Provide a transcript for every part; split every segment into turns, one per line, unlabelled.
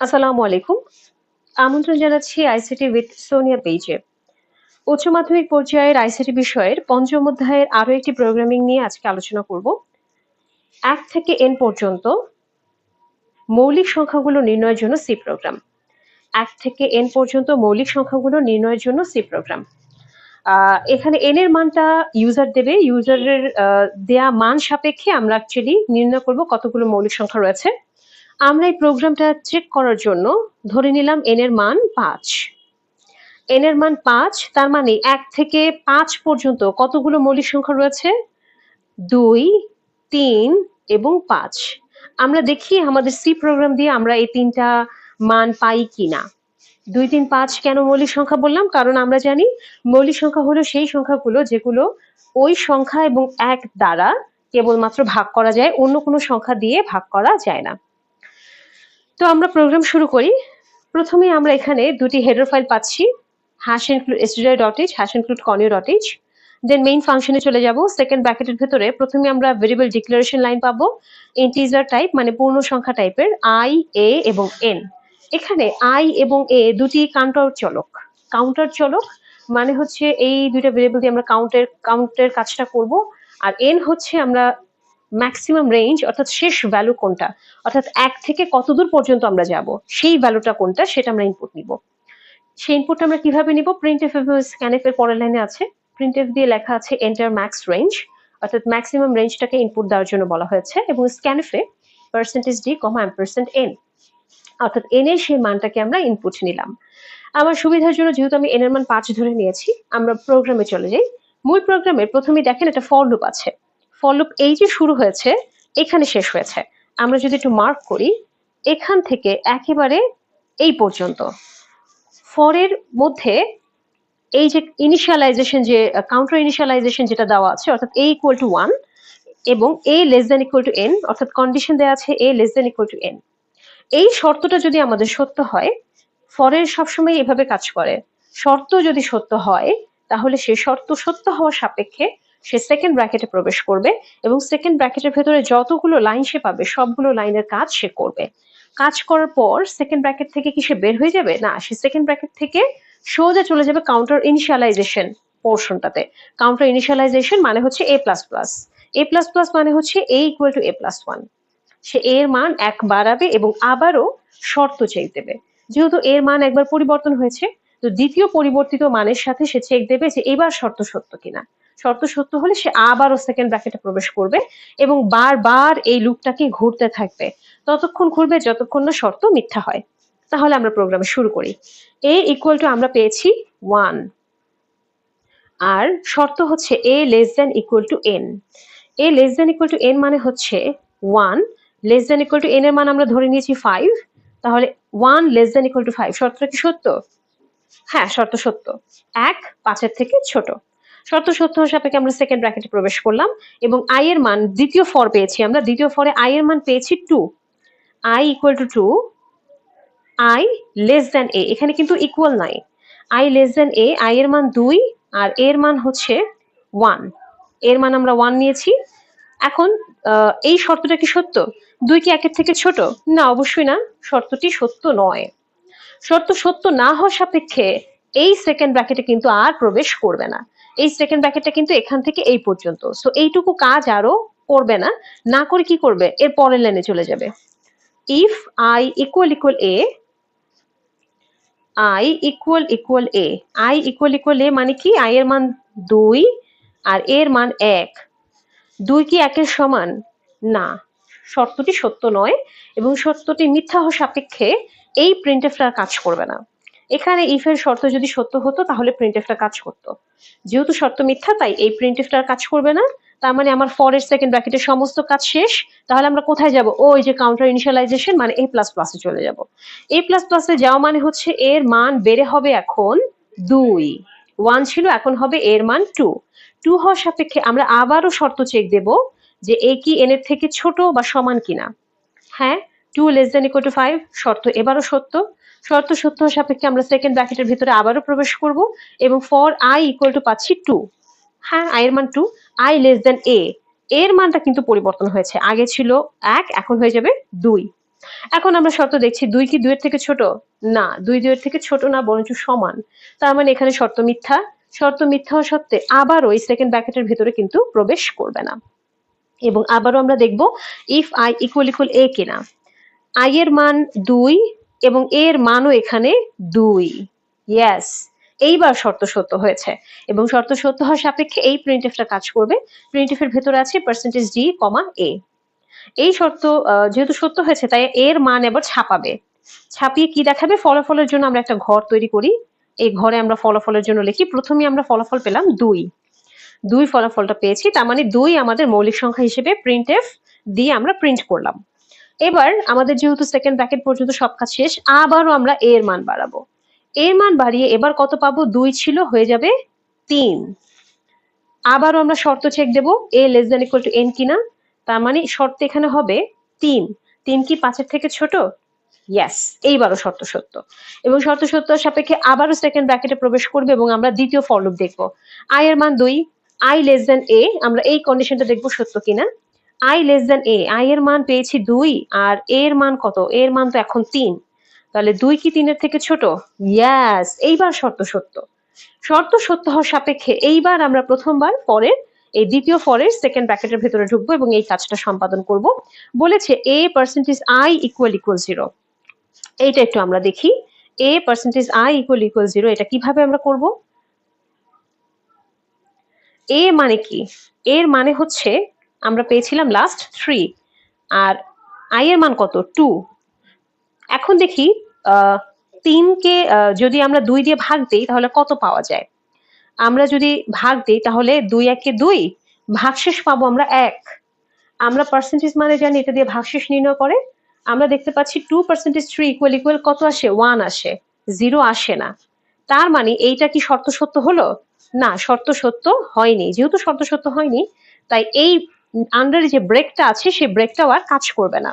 আসসালামু আলাইকুম। আমন্ত্রণ জানাচ্ছি আইসিটি উইথ সোনিয়া পেজে উচ্চ মাধ্যমিক পর্যায়ের আইসিটি বিষয়ের পঞ্চম অধ্যায়ের আরও একটি প্রোগ্রামিং নিয়ে আজকে আলোচনা করব। এক থেকে এন পর্যন্ত মৌলিক সংখ্যাগুলো নির্ণয়ের জন্য সি প্রোগ্রাম এক থেকে এন পর্যন্ত মৌলিক সংখ্যাগুলো নির্ণয়ের জন্য সি প্রোগ্রাম এখানে এন এর মানটা ইউজার দেবে। ইউজারের দেয়া মান সাপেক্ষে আমরা অ্যাকচুয়ালি নির্ণয় করব কতগুলো মৌলিক সংখ্যা রয়েছে। আমরা এই প্রোগ্রামটা চেক করার জন্য ধরে নিলাম এন এর মান পাঁচ। এন এর মান পাঁচ, তার মানে এক থেকে পাঁচ পর্যন্ত কতগুলো মৌলিক সংখ্যা রয়েছে? দুই, তিন এবং পাঁচ। আমরা দেখি আমাদের সি প্রোগ্রাম দিয়ে আমরা এই তিনটা মান পাই কিনা। দুই, তিন, পাঁচ কেন মৌলিক সংখ্যা বললাম? কারণ আমরা জানি মৌলিক সংখ্যা হলো সেই সংখ্যাগুলো যেগুলো ওই সংখ্যা এবং এক দ্বারা কেবলমাত্র ভাগ করা যায়, অন্য কোনো সংখ্যা দিয়ে ভাগ করা যায় না। তো আমরা প্রোগ্রাম শুরু করি। প্রথমে আমরা এখানে দুটি হেডার ফাইল পাচ্ছি। Hash include stdio dot h hash include conio dot h then main ফাংশনে চলে যাব। সেকেন্ড ব্র্যাকেটের ভেতরে প্রথমে আমরা ভেরিয়েবল ডিক্লারেশন লাইন পাবো ইন্টিজার টাইপ মানে পূর্ণ সংখ্যা টাইপের আই এ এবং এন এখানে আই এবং এ দুটি কাউন্টার চলক। কাউন্টার চলক মানে হচ্ছে এই দুইটা ভেরিয়েবল দিয়ে আমরা কাউন্টের কাউন্টের কাজটা করব। আর এন হচ্ছে আমরা ম্যাক্সিমাম রেঞ্জ অর্থাৎ শেষ ভ্যালু কোনটা? অর্থাৎ এক থেকে কত দূর পর্যন্ত আমরা যাব? সেই ভ্যালুটা কোনটা? সেটা আমরা ইনপুট নিব। সেই ইনপুটটা আমরা কীভাবে নিব? প্রিন্ট এফ এবং স্ক্যানএফ এর পরের লাইনে আছে। প্রিন্ট এফ দিয়ে লেখা আছে এন্টার ম্যাক্স রেঞ্জ অর্থাৎ ম্যাক্সিমাম রেঞ্জটাকে ইনপুট দেওয়ার জন্য বলা হয়েছে এবং স্ক্যানএফে percentage D comma percent N অর্থাৎ এন এর সেই মানটাকে আমরা ইনপুট নিলাম। আমার সুবিধার জন্য যেহেতু আমি এন এর মান পাঁচ ধরে নিয়েছি, আমরা প্রোগ্রামে চলে যাই। মূল প্রোগ্রামের প্রথমেই দেখেন একটা ফর লুপ আছে। ফর এই যে শুরু হয়েছে, এখানে শেষ হয়েছে। আমরা যদি একটু মার্ক করি, এখান থেকে একেবারে এই পর্যন্ত। ফরের মধ্যে এই যে ইনিশিয়ালাইজেশন যে কাউন্টার ইনিশিয়ালাইজেশন যেটা দেওয়া আছে, অর্থাৎ এ ইকুয়াল টু ওয়ান এবং A less than equal to N অর্থাৎ কন্ডিশন দেওয়া আছে A less than equal to N এই শর্তটা যদি আমাদের সত্য হয় ফরের সবসময় এভাবে কাজ করে। শর্ত যদি সত্য হয়, তাহলে সে শর্ত সত্য হওয়ার সাপেক্ষে সে সেকেন্ড ব্র্যাকেটে প্রবেশ করবে এবং সেকেন্ড ব্র্যাকেটের ভেতরে যতগুলো লাইন সে পাবে, সবগুলো লাইনের কাজ সে করবে। কাজ করার পর সেকেন্ড ব্র্যাকেট থেকে কি সে বের হয়ে যাবে? না, সে সেকেন্ড ব্র্যাকেট থেকে সোজা চলে যাবে কাউন্টার ইনিশিয়ালাইজেশন পোর্শনটাতে কাউন্টার ইনিশিয়ালাইজেশন মানে হচ্ছে A plus plus A plus plus মানে হচ্ছে A equal to A plus one সে এর মান এক বাড়াবে এবং আবারও শর্ত চেক দেবে। যেহেতু এর মান একবার পরিবর্তন হয়েছে, তো দ্বিতীয় পরিবর্তিত মানের সাথে সে চেক দেবে যে এবার শর্ত সত্য কিনা। শর্ত সত্য হলে সে আবারও সেকেন্ড ব্র্যাকেটে প্রবেশ করবে এবং বারবার এই লুপটাকে ঘুরতে থাকবে। ততক্ষণ ঘুরবে যতক্ষণ না শর্ত মিথ্যা হয়। তাহলে আমরা প্রোগ্রামে শুরু করি। এ ইকুয়াল টু আমরা পেয়েছি ওয়ান আর শর্ত হচ্ছে A less than equal to N A less than equal to N মানে হচ্ছে one less than equal to N এর মান আমরা ধরে নিয়েছি ফাইভ তাহলে one less than equal to five শর্তটা কি সত্য? হ্যাঁ শর্ত সত্য। এক পাঁচের থেকে ছোট। শর্ত সত্য সাপেক্ষে আমরা সেকেন্ড ব্র্যাকেটে প্রবেশ করলাম এবং আই এর মান দ্বিতীয় ফর পেয়েছি আমরা। দ্বিতীয় ফরে আই এর মান পেয়েছি two i equal to two i less than a এখানে কিন্তু ইকুয়াল নাই। I less than a i এর মান দুই আর এর মান হচ্ছে ওয়ানের মান আমরা ওয়ান নিয়েছি। এখন এই শর্তটা কি সত্য? দুই কি একের থেকে ছোট? না, অবশ্যই না। শর্তটি সত্য নয়। শর্ত সত্য না হওয়ার সাপেক্ষে এই সেকেন্ড ব্র্যাকেটে কিন্তু আর প্রবেশ করবে না। এই সেকেন্ড ব্র্যাকেটটা কিন্তু এখান থেকে এই পর্যন্ত। সো এইটুকু কাজ আরও করবে না। না করে কি করবে? এর পরের লাইনে চলে যাবে। If i equal equal a i equal equal a i equal equal a মানে কি? আই এর মান দুই আর এর মান এক। দুই কি একের সমান? না। শর্তটি সত্য নয় এবং সত্যটি মিথ্যা সাপেক্ষে এই প্রিন্টেফটা কাজ করবে না। এখানে ইফের শর্ত যদি সত্য হতো, তাহলে প্রিন্টেফটা কাজ করতো। যেহেতু শর্ত মিথ্যা, তাই এই প্রিন্টেফটা কাজ করবে না। তার মানে আমার ফরের সেকেন্ড ব্র্যাকেটের সমস্ত কাজ শেষ। তাহলে আমরা কোথায় যাব? ও, এই যে কাউন্টার ইনিশিয়ালাইজেশন মানে এ প্লাস প্লাসে চলে যাব। এ প্লাস প্লাসে যাওয়া মানে হচ্ছে এর মান বেড়ে হবে এখন দুই। ওয়ান ছিল, এখন হবে এর মান টু টু হওয়ার সাপেক্ষে আমরা আবারও শর্ত চেক দেব যে এ কি এন এর থেকে ছোট বা সমান কিনা। হ্যাঁ two less than equal to five শর্ত এবারও সত্য। শর্ত সত্য সাপেক্ষে আমরা সেকেন্ড ব্র্যাকেটের ভিতরে আবারও প্রবেশ করব এবং ফর আই ইকুয়াল টু পাচ্ছি টু হ্যাঁ আই এর মান two i less than a এর মানটা কিন্তু পরিবর্তন হয়েছে। আগে ছিল এক, এখন হয়ে যাবে দুই। এখন আমরা শর্ত দেখছি, দুই কি দুইয়ের থেকে ছোট? না, দুই দুইয়ের থেকে ছোট না, বরঞ্চ সমান। তার মানে এখানে শর্ত মিথ্যা। শর্ত মিথ্যা হওয়া সত্ত্বে আবারও এই সেকেন্ড ব্র্যাকেটের ভিতরে কিন্তু প্রবেশ করবে না। এবং আবারও আমরা দেখব if i equal equal a কিনা। আই এর মান দুই এবং এর মানও এখানে দুই। ইয়াস এইবার শর্ত সত্য হয়েছে। এবং শর্ত সত্য হওয়ার সাপেক্ষে এই প্রিন্টএফটা কাজ করবে। প্রিন্টএফের ভেতরে আছে পার্সেন্টেজ ডি কমা এ এই শর্ত যেহেতু সত্য হয়েছে, তাই এর মান এবার ছাপাবে। ছাপিয়ে কি দেখাবে? ফলাফলের জন্য আমরা একটা ঘর তৈরি করি। এই ঘরে আমরা ফলাফলের জন্য লিখি। প্রথমে আমরা ফলাফল পেলাম দুই। দুই ফলাফলটা পেয়েছি। তার মানে দুই আমাদের মৌলিক সংখ্যা হিসেবে প্রিন্ট এফ দিয়ে আমরা প্রিন্ট করলাম। এবার আমাদের যেহেতু সেকেন্ড ব্র্যাকেট পর্যন্ত সব কাজ শেষ, আবারও আমরা এ এর মান বাড়াবো। এর মান বাড়িয়ে এবার কত পাবো? দুই ছিল, হয়ে যাবে তিন। আবারও আমরা শর্ত check Dev a less than equal to n কিনা? তার মানে শর্ত এখানে হবে তিন। তিন কি পাঁচের থেকে ছোট? ইয়াস এইবারও শর্ত সত্য। এবং শর্ত সত্য সাপেক্ষে আবারও সেকেন্ড ব্র্যাকেটে প্রবেশ করবে এবং আমরা দ্বিতীয় ফর লুপ দেখব। আই এর মান দুই আই লেস দেন এ আমরা এই কন্ডিশনটা দেখব সত্য কিনা? I less than a i এর মান পেয়েছি দুই, আর এ এর মান কত? এর মান তো এখন তিন। তাহলে দুই কি তিনের থেকে ছোট? ইয়াস এইবার শর্ত সত্য। শর্ত সত্য হওয়ার সাপেক্ষে এইবার আমরা প্রথমবার পরের, এই দ্বিতীয় ফরের সেকেন্ড ব্র্যাকেটের ভেতরে ঢুকবো এবং এই কাজটা সম্পাদন করব। বলেছে a percentage i equal equal zero এইটা একটু আমরা দেখি। A percentage i equal equal zero এটা কীভাবে আমরা করব? এ মানে কি? এর মানে হচ্ছে আমরা পেয়েছিলাম লাস্ট থ্রি আর আই এর মান কত? টু এখন দেখি তিনকে যদি আমরা দুই দিয়ে ভাগ দিই, তাহলে কত পাওয়া যায়? আমরা যদি ভাগ দিই, তাহলে দুই একে দুই, ভাগশেষ পাবো আমরা এক। আমরা পার্সেন্টেজ মানে জানি, এটা দিয়ে ভাগশেষ নির্ণয় করে, আমরা দেখতে পাচ্ছি two percentage three equal equal কত আসে? ওয়ান আসে। জিরো আসে না। তার মানে এইটা কি শর্ত সত্য হলো? না, শর্ত সত্য হয়নি। যেহেতু শর্ত সত্য হয়নি, তাই এই আন্ডারে যে ব্রেকটা আছে, সেই ব্রেকটাও আর কাজ করবে না।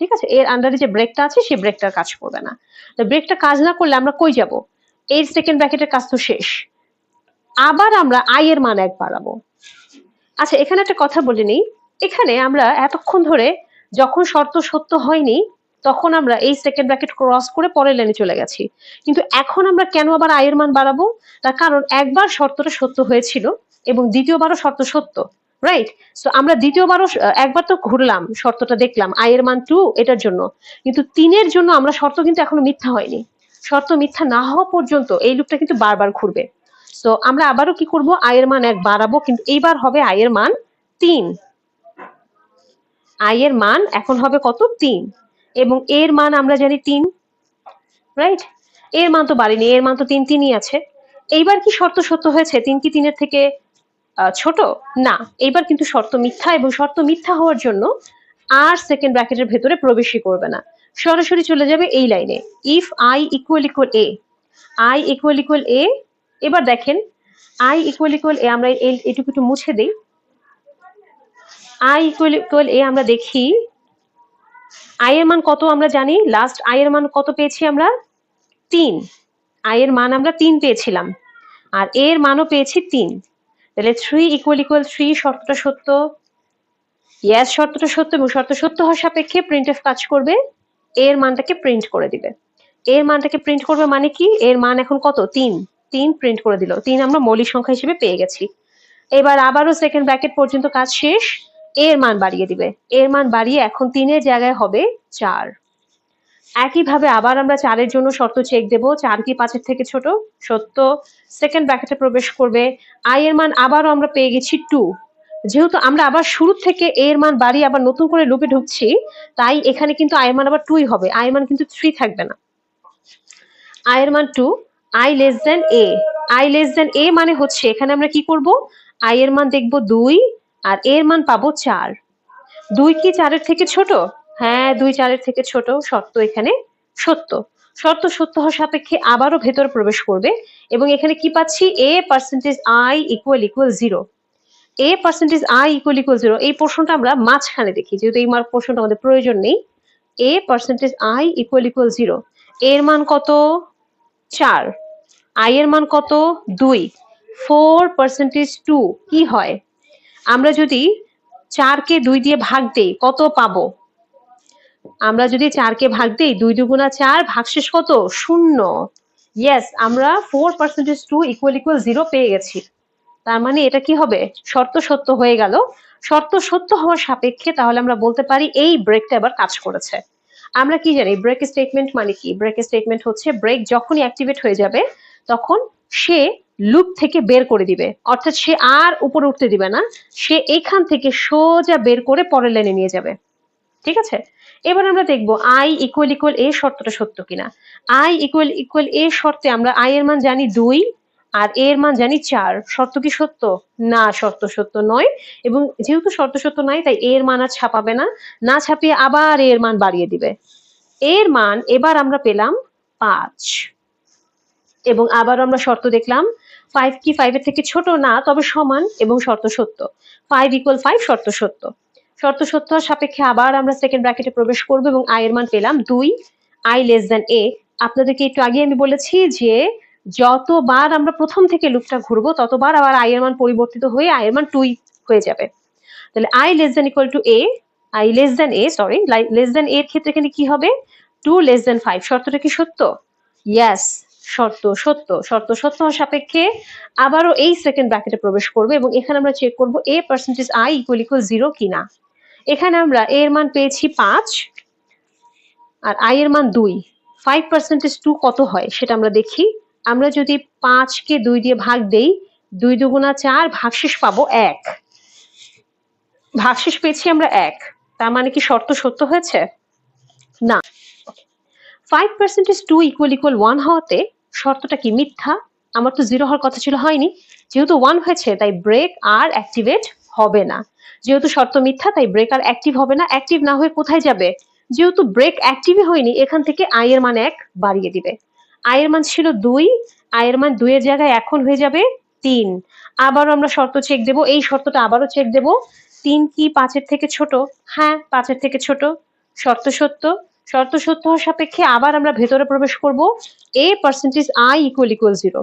ঠিক আছে? এর আন্ডারে যে ব্রেকটা আছে, সেই ব্রেকটার কাজ করবে না। তো ব্রেকটা কাজ না করলে আমরা কই যাব? এই সেকেন্ড ব্র্যাকেটের কাজ তো শেষ। আবার আমরা আই এর মান এক বাড়াবো। আচ্ছা এখানে একটা কথা বলে নিই। এখানে আমরা এতক্ষণ ধরে যখন শর্ত সত্য হয়নি, তখন আমরা এই সেকেন্ড ব্র্যাকেট ক্রস করে পরের লাইনে চলে গেছি। কিন্তু এখন আমরা কেন আবার আয়ের মান বাড়াবো? তার কারণ একবার শর্তটা সত্য হয়েছিল এবং দ্বিতীয়বারও শর্ত সত্য। রাইট সো আমরা দ্বিতীয়বারও একবার তো ঘুরলাম, শর্তটা দেখলাম, আয়ের মান টু এটার জন্য। কিন্তু তিনের জন্য আমরা শর্ত কিন্তু এখনও মিথ্যা হয়নি। শর্ত মিথ্যা না হওয়া পর্যন্ত এই লুপটা কিন্তু বারবার ঘুরবে। তো আমরা আবারও কি করব? আয়ের মান এক বাড়াবো, কিন্তু এইবার হবে আয়ের মান তিন। আয়ের মান এখন হবে কত? তিন। এবং এর মান আমরা জানি তিন। রাইট এর মান তো বাড়েনি, এর মান তো তিন তিনই আছে। এইবার কি শর্ত সত্য হয়েছে? তিন কি তিনের থেকে ছোট? না। এইবার কিন্তু শর্ত মিথ্যা এবং শর্ত মিথ্যা হওয়ার জন্য আর সেকেন্ড ব্র্যাকেটের ভেতরে প্রবেশই করবে না। সরাসরি চলে যাবে এই লাইনে if i equal equal a i equal equal a এবার দেখেন আই ইকুয়াল ইকুয়াল এ আমরা এটুকু একটু মুছে দিই। আই ইকুয়াল ইকুয়াল এ আমরা দেখি আই এর মান কত আমরা জানি? লাস্ট আই এর মান কত পেয়েছি আমরা? তিন। আই এর মান আমরা তিন পেয়েছিলাম। আর এর মানও পেয়েছি তিন। তাহলে থ্রি ইকুয়াল ইকুয়াল থ্রি শর্তটা সত্য? ইয়াস শর্তটা সত্য এবং শর্ত সত্য হওয়ার সাপেক্ষে প্রিন্ট এফ কাজ করবে, এর মানটাকে প্রিন্ট করে দিবে। এর মানটাকে প্রিন্ট করবে মানে কি? এর মান এখন কত? তিন। তিন প্রিন্ট করে দিল। তিন আমরা মৌলিক সংখ্যা হিসেবে পেয়ে গেছি। এবার আবারও সেকেন্ড ব্র্যাকেট পর্যন্ত কাজ শেষ, এর মান বাড়িয়ে দিবে। এর মান বাড়িয়ে এখন তিনের জায়গায় হবে চার। একইভাবে আবার আমরা চারের জন্য শর্ত চেক দেব। চার কি পাঁচের থেকে ছোট, সত্য। সেকেন্ড ব্র্যাকেটে প্রবেশ করবে। আই এর মান আবারও আমরা পেয়ে গেছি টু যেহেতু আমরা আবার শুরু থেকে এ এর মান বাড়িয়ে আবার নতুন করে লুপে ঢুকছি, তাই এখানে কিন্তু আই এর মান আবার টুই হবে। আই এর মান কিন্তু থ্রি থাকবে না। আই এর মান two i less than a i less than a মানে হচ্ছে এখানে আমরা কি করব? আই এর মান দেখব দুই, আর এর মান পাবো চার। দুই কি চারের থেকে ছোট? হ্যাঁ দুই চারের থেকে ছোট শর্ত এখানে। সত্য। শর্ত সত্য হওয়ার সাপেক্ষে আবারও ভেতরে প্রবেশ করবে এবং এখানে কি পাচ্ছি? A percentage i equal equal zero a percentage i equal equal zero এই পোর্শনটা আমরা মাঝখানে দেখি, যেহেতু এই মার্ক পোর্শনটা আমাদের প্রয়োজন নেই। A percentage i equal equal zero এর মান কত? চার। আই এর মান কত? দুই। ফোর পার্সেন্টেজ টু কি হয়? আমরা যদি চারকে দুই দিয়ে ভাগ দেই, কত পাবো? আমরা যদি চারকে ভাগ দিই, দুই দুগুণা চার ভাগশেষ কত? শূন্য। ইয়েস আমরা four percentage two equal equal zero পেয়ে গেছি। তার মানে এটা কি হবে? শর্ত সত্য হয়ে গেল। শর্ত সত্য হওয়ার সাপেক্ষে তাহলে আমরা বলতে পারি এই ব্রেকটা এবার কাজ করেছে। আমরা কি জানি? ব্রেক স্টেটমেন্ট মানে কি? ব্রেক স্টেটমেন্ট হচ্ছে ব্রেক যখনই অ্যাক্টিভেট হয়ে যাবে, তখন সে লুপ থেকে বের করে দিবে। অর্থাৎ সে আর উপরে উঠতে দিবে না। সে এখান থেকে সোজা বের করে পরের লাইনে নিয়ে যাবে। ঠিক আছে? এবার আমরা দেখব আই ইকুয়াল ইকুয়াল এ শর্তটা সত্য কিনা। আই ইকুয়াল ইকুয়াল এ শর্তে আমরা আই এর মান জানি দুই আর এর মান জানি চার। শর্ত কি সত্য? না, শর্ত সত্য নয়। এবং যেহেতু শর্ত সত্য নয় তাই এর মান আর ছাপাবে না। না ছাপিয়ে আবার এর মান বাড়িয়ে দিবে। এর মান এবার আমরা পেলাম পাঁচ। এবং আবার আমরা শর্ত দেখলাম ফাইভ কি ফাইভের থেকে ছোট? না, তবে সমান এবং শর্ত সত্য। ফাইভ ইকুয়াল ফাইভ শর্ত সত্য। শর্ত সত্য, সাপেক্ষে আবার আমরা সেকেন্ড ব্র্যাকেটে প্রবেশ করব এবং আই এর মান পেলাম দুই আই লেস দেন এ আপনাদেরকে একটু আগে আমি বলেছি যে যতবার আমরা প্রথম থেকে লুপটা ঘুরবো, ততবার আবার আই এর মান পরিবর্তিত হয়ে আই এর মান টুই হয়ে যাবে। তাহলে i less than equal to a i less than a sorry less than এর ক্ষেত্রে এখানে কি হবে? টু লেস দেন ফাইভ শর্তটা কি সত্য? ইয়াস শর্ত সত্য শর্ত সত্য সাপেক্ষে আবারও এই সেকেন্ড ব্র্যাকেটে প্রবেশ করবে এবং এখানে আমরা চেক করব a percentage i equal equal zero কিনা। এখানে আমরা এর মান পেয়েছি পাঁচ আর আই এর মান দুই। ফাইভ পার্সেন্টেজ টু কত হয় সেটা আমরা দেখি। আমরা যদি পাঁচকে দুই দিয়ে ভাগ দেই, দুই দুগুণা চার ভাগশেষ পাবো এক। ভাগশেষ পেয়েছি আমরা এক। তার মানে কি শর্ত সত্য হয়েছে? না। Five percentage two equal equal one হওয়াতে শর্তটা কি মিথ্যা? আমার তো জিরো হওয়ার কথা ছিল, হয়নি। যেহেতু ওয়ান হয়েছে, তাই ব্রেক আর অ্যাক্টিভেট হবে না। যেহেতু শর্ত মিথ্যা, তাই ব্রেক আর অ্যাক্টিভ হবে না। অ্যাক্টিভ না হয়ে কোথায় যাবে? যেহেতু ব্রেক অ্যাক্টিভই হয়নি, এখান থেকে আই এর মান এক বাড়িয়ে দিবে। আই এর মান ছিল দুই আই এর মান দুইয়ের জায়গায় এখন হয়ে যাবে তিন। আবারও আমরা শর্ত চেক দেব। এই শর্তটা আবারও চেক দেব। তিন কি পাঁচের থেকে ছোট? হ্যাঁ পাঁচের থেকে ছোট। শর্ত সত্য। শর্ত সত্য হওয়ার সাপেক্ষে আবার আমরা ভেতরে প্রবেশ করব। A percentage i equal equal zero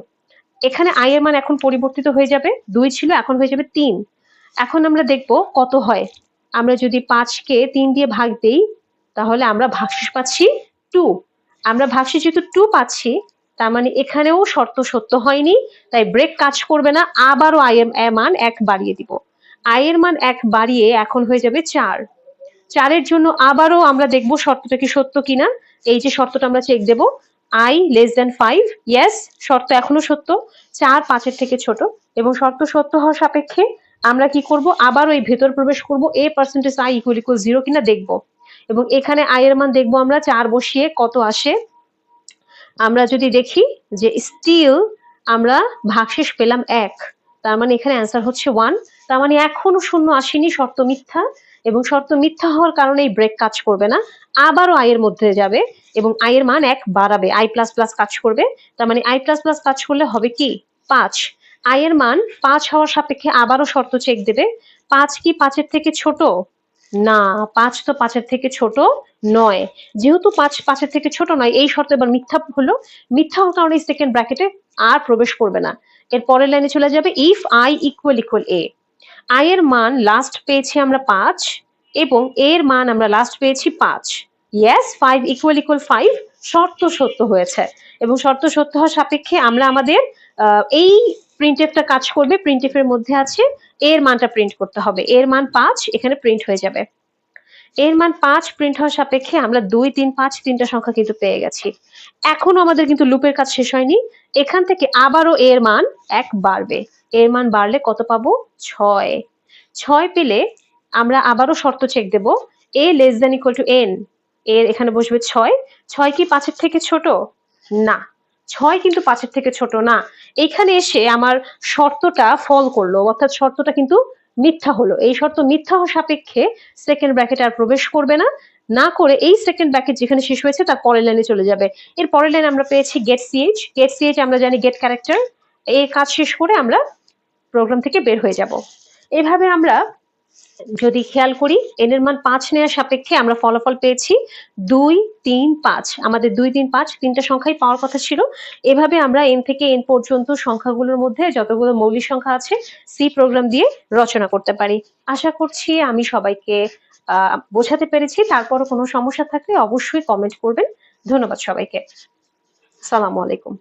এখানে আই এর মান এখন পরিবর্তিত হয়ে যাবে। দুই ছিল, এখন হয়ে যাবে তিন। এখন আমরা দেখব কত হয়। আমরা যদি পাঁচকে তিন দিয়ে ভাগ দেই, তাহলে আমরা ভাগশেষ পাচ্ছি টু। আমরা ভাগশেষ যেহেতু টু পাচ্ছি, তার মানে এখানেও শর্ত সত্য হয়নি, তাই ব্রেক কাজ করবে না, আবারও আই এম এ মান এক বাড়িয়ে দিব। আই এর মান এক বাড়িয়ে এখন হয়ে যাবে চার। চারের জন্য আবারও আমরা দেখব শর্তটা কি সত্য কিনা। এই যে শর্তটা আমরা check Dev. I less than five yes শর্ত এখনও সত্য। চার পাঁচের থেকে ছোট। এবং শর্ত সত্য হওয়ার সাপেক্ষে আমরা কি করব? আবারও ওই ভেতর প্রবেশ করব। A percentage i equal equal zero কিনা দেখব। এবং এখানে আই এর মান দেখব আমরা, চার বসিয়ে কত আসে? আমরা যদি দেখি যে স্টিল আমরা ভাগশেষ পেলাম এক, তার মানে এখানে অ্যান্সার হচ্ছে ওয়ান তার মানে এখনও শূন্য আসেনি, শর্ত মিথ্যা, এবং শর্ত মিথ্যা হওয়ার কারণে এই ব্রেক কাজ করবে না। আবারও আয়ের মধ্যে যাবে এবং আয়ের মান এক বাড়াবে। আই প্লাস প্লাস কাজ করবে। তার মানে আই প্লাস প্লাস কাজ করলে হবে কি? পাঁচ। আয়ের মান পাঁচ হওয়ার সাপেক্ষে আবারও শর্ত চেক দেবে। পাঁচ কি পাঁচের থেকে ছোট? না, পাঁচ তো পাঁচের থেকে ছোট নয়। যেহেতু পাঁচ পাঁচের থেকে ছোট নয়, এই শর্ত এবার মিথ্যা হলো। মিথ্যা হওয়ার কারণে সেকেন্ড ব্র্যাকেটে আর প্রবেশ করবে না। এর পরের লাইনে চলে যাবে if i equal equal a i এর মান লাস্ট পেয়েছি আমরা পাঁচ এবং এর মান আমরা লাস্ট পেয়েছি পাঁচ। Yes five equal equal five শর্ত সত্য হয়েছে। এবং শর্ত সত্য হওয়ার সাপেক্ষে আমরা আমাদের এই প্রিন্টেফটা কাজ করবে প্রিন্টেফের মধ্যে আছে, এর মানটা প্রিন্ট করতে হবে। এর মান পাঁচ, এখানে প্রিন্ট হয়ে যাবে। এর মান পাঁচ প্রিন্ট হওয়ার সাপেক্ষে আমরা দুই, তিন, পাঁচ, তিনটা সংখ্যা কিন্তু পেয়ে গেছি। এখনও আমাদের কিন্তু লুপের কাজ শেষ হয়নি। এখান থেকে আবারও এর মান এক বাড়বে। এর মান বাড়লে কত পাবো? ছয়। ছয় পেলে আমরা আবারও শর্ত check Dev. A less than equal to n এর এখানে বসবে ছয়। ছয় কি পাঁচের থেকে ছোট? না। ছয় কিন্তু পাঁচের থেকে ছোট না। এখানে এসে আমার শর্তটা ফল করল, অর্থাৎ শর্তটা কিন্তু মিথ্যা হলো। এই শর্ত মিথ্যা হওয়ার সাপেক্ষে সেকেন্ড ব্র্যাকেট আর প্রবেশ করবে না। না করে এই সেকেন্ড ব্র্যাকেট যেখানে শেষ হয়েছে তার পরের লাইনে চলে যাবে। এর পরের লাইনে আমরা পেয়েছি গেট সিএইচ গেট সিএইচ আমরা জানি গেট ক্যারেক্টার এই কাজ শেষ করে আমরা প্রোগ্রাম থেকে বের হয়ে যাব। এভাবে আমরা যদি খেয়াল করি এন এর মান পাঁচ নেওয়ার সাপেক্ষে আমরা ফলাফল পেয়েছি দুই, তিন, পাঁচ। আমাদের দুই, তিন, পাঁচ তিনটা সংখ্যাই পাওয়ার কথা ছিল। এভাবে আমরা এন থেকে এন পর্যন্ত সংখ্যাগুলোর মধ্যে যতগুলো মৌলিক সংখ্যা আছে সি প্রোগ্রাম দিয়ে রচনা করতে পারি। আশা করছি আমি সবাইকে বোঝাতে পেরেছি। তারপরও কোনো সমস্যা থাকলে অবশ্যই কমেন্ট করবেন। ধন্যবাদ সবাইকে। সালামু আলাইকুম।